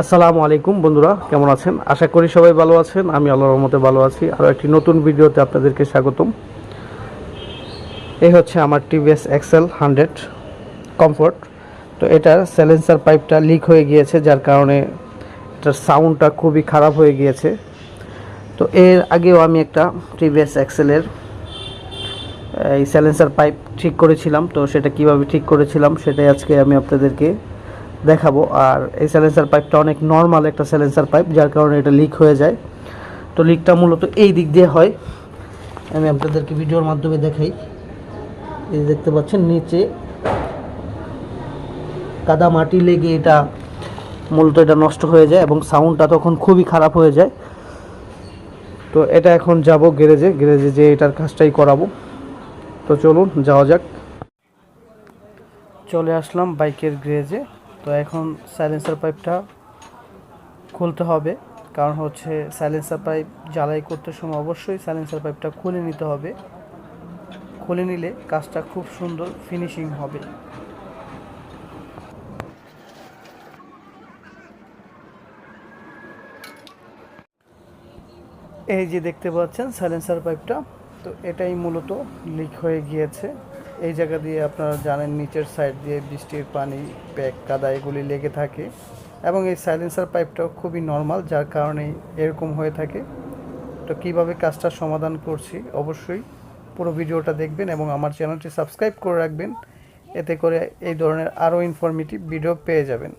আসসালামু আলাইকুম বন্ধুরা, কেমন আছেন? আশা করি সবাই ভালো আছেন, আমি আল্লাহর রহমতে ভালো আছি। আরও একটি নতুন ভিডিওতে আপনাদেরকে স্বাগতম। এই হচ্ছে আমার টিভিএস এক্সেল হান্ড্রেড কমফোর্ট। তো এটার স্যালেন্সার পাইপটা লিক হয়ে গিয়েছে, যার কারণে এটার সাউন্ডটা খুবই খারাপ হয়ে গিয়েছে। তো এর আগেও আমি একটা টিভিএস এক্সেলের, এই স্যালেন্সার পাইপ ঠিক করেছিলাম। তো সেটা কীভাবে ঠিক করেছিলাম, সেটাই আজকে আমি আপনাদেরকে দেখাবো। আর এই স্যালেন্সার পাইপটা অনেক নর্মাল একটা স্যালেন্সার পাইপ যার কারণে এটা লিক হয়ে যায়। তো লিকটা মূলত এই দিক দিয়ে হয়। আমি আপনাদেরকে ভিডিওর মাধ্যমে দেখাই। এই দেখতে পাচ্ছেন, নিচে কাদা মাটি লেগে এটা মূলত এটা নষ্ট হয়ে যায় এবং সাউন্ডটা তখন খুবই খারাপ হয়ে যায়। তো এটা এখন যাব গ্যারেজে। গ্যারেজে যে এটার কাজটাই করাবো। তো চলুন, যাওয়া যাক। চলে আসলাম বাইকের গ্যারেজে। তো এখন সাইলেন্সার পাইপটা খুলতে হবে। কারণ হচ্ছে সাইলেন্সার পাইপ জ্বালাই করতে সময় অবশ্যই সাইলেন্সার পাইপটা খুলে নিতে হবে। খুলে নিলে কাজটা খুব সুন্দর ফিনিশিং হবে। এই যে দেখতে পাচ্ছেন সাইলেন্সার পাইপটা তো এটাই মূলত লিক হয়ে গিয়েছে। এই জায়গা দিয়ে আপনারা জানেন, নিচের সাইড দিয়ে বৃষ্টির পানি প্যাক কাদা, এগুলি লেগে থাকে এবং এই সাইলেন্সার পাইপটাও খুবই নর্মাল যার কারণে এরকম হয়ে থাকে। তো কীভাবে কাজটা সমাধান করছি? অবশ্যই পুরো ভিডিওটা দেখবেন এবং আমার চ্যানেলটি সাবস্ক্রাইব করে রাখবেন। এতে করে এই ধরনের আরও ইনফরমেটিভ ভিডিও পেয়ে যাবেন।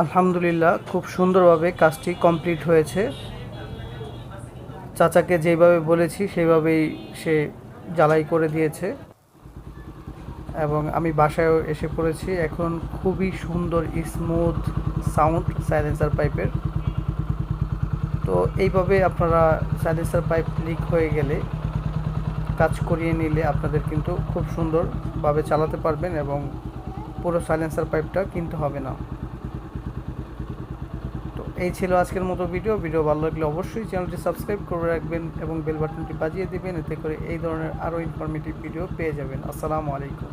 আলহামদুলিল্লাহ, খুব সুন্দরভাবে কাজটি কমপ্লিট হয়েছে। চাচাকে যেভাবে বলেছি, সেভাবেই সে জ্বালাই করে দিয়েছে। এবং আমি বাসায়ও এসে পড়েছি। এখন খুবই সুন্দর স্মুথ সাউন্ড সাইলেন্সার পাইপের তো এইভাবে আপনারা সাইলেন্সার পাইপ লিক হয়ে গেলে কাজ করিয়ে নিলে আপনাদের কিন্তু খুব সুন্দরভাবে চালাতে পারবেন এবং পুরো সাইলেন্সার পাইপটা কিনতে হবে না। এই ছিল আজকের মতো ভিডিও। ভিডিও ভালো লাগলে অবশ্যই চ্যানেলটি সাবস্ক্রাইব করে রাখবেন এবং বেল বাটনটি বাজিয়ে দেবেন, এতে করে এই ধরনের আরও ইনফরমেটিভ ভিডিও পেয়ে যাবেন। আসসালামু আলাইকুম।